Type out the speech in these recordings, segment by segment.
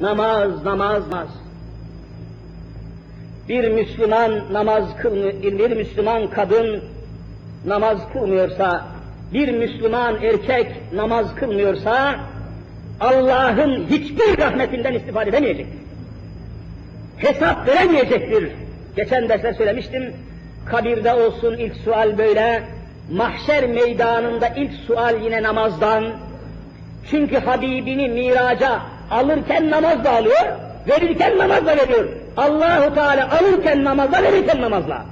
Namaz, namaz, namaz. Bir Müslüman namaz kılmıyor, bir Müslüman kadın namaz kılmıyorsa, bir Müslüman erkek namaz kılmıyorsa, Allah'ın hiçbir rahmetinden istifade edemeyecektir. Hesap veremeyecektir. Geçen derste söylemiştim, kabirde olsun ilk sual böyle, mahşer meydanında ilk sual yine namazdan. Çünkü Habibini miraca alırken namazla alıyor, verirken namazla veriyor. Allahu Teala alırken namazla, verirken namazla.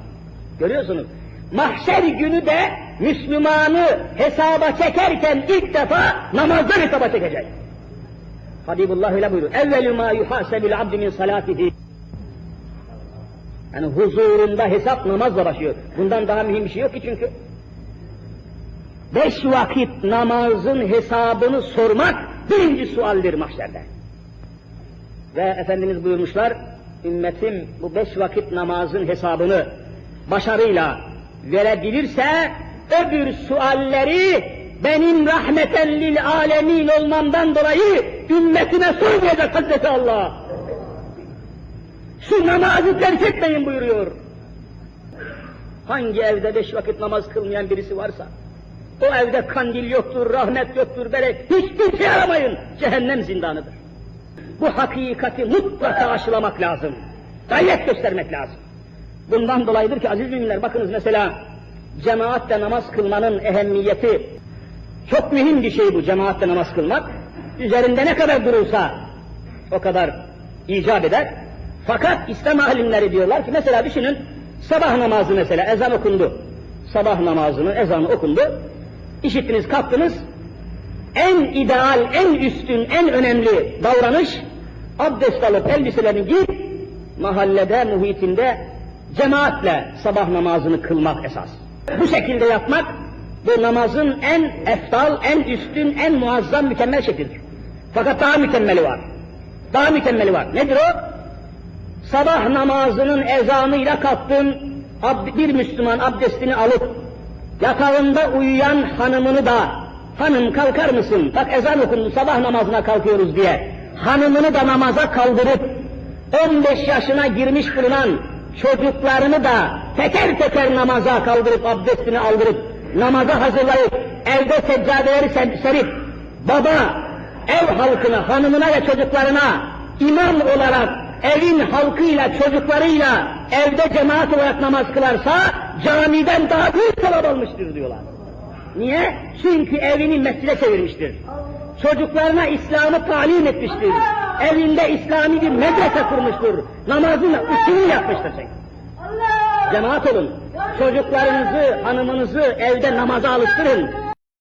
Görüyorsunuz. Mahşer günü de Müslümanı hesaba çekerken ilk defa namazdan hesaba çekecek. Habibullah öyle buyuruyor. Evvelü ma yuhasebül abdü min salatihi. Yani huzurunda hesap namazla başlıyor. Bundan daha mühim bir şey yok ki çünkü. Beş vakit namazın hesabını sormak birinci sualdir mahşerde. Ve Efendimiz buyurmuşlar, ümmetim bu beş vakit namazın hesabını başarıyla verebilirse öbür sualleri benim rahmeten lil alemin olmamdan dolayı ümmetime sormayacak Hazreti Allah. Şu namazı terk etmeyin buyuruyor. Hangi evde beş vakit namaz kılmayan birisi varsa, o evde kandil yoktur, rahmet yoktur, berek, hiçbir şey aramayın. Cehennem zindanıdır. Bu hakikati mutlaka aşılamak lazım. Gayret göstermek lazım. Bundan dolayıdır ki aziz müminler bakınız mesela cemaatle namaz kılmanın ehemmiyeti çok mühim bir şey bu cemaatle namaz kılmak. Üzerinde ne kadar durursa o kadar icap eder. Fakat İslam alimleri diyorlar ki mesela düşünün sabah namazı mesela ezan okundu. Sabah namazının ezanı okundu. İşittiniz kalktınız. En ideal, en üstün, en önemli davranış abdest alıp elbiselerini giyip mahallede, muhitinde cemaatle sabah namazını kılmak esas. Bu şekilde yapmak bu namazın en eftal, en üstün, en muazzam, mükemmel şekildir. Fakat daha mükemmeli var. Daha mükemmeli var. Nedir o? Sabah namazının ezanıyla kalktın, bir Müslüman abdestini alıp yatağında uyuyan hanımını da hanım kalkar mısın? Bak ezan okundu sabah namazına kalkıyoruz diye. Hanımını da namaza kaldırıp 15 yaşına girmiş bulunan çocuklarını da teker teker namaza kaldırıp abdestini aldırıp namaza hazırlayıp evde seccadeleri serip baba ev halkına, hanımına ve çocuklarına imam olarak evin halkıyla, çocuklarıyla evde cemaat olarak namaz kılarsa camiden daha büyük sevap almıştır diyorlar. Niye? Çünkü evini mescide çevirmiştir. Çocuklarına İslam'ı talim etmiştir. Evinde İslami bir medrese kurmuştur. Namazın usulü yapmıştır. Cemaat olun. Çocuklarınızı, hanımınızı evde namaza alıştırın.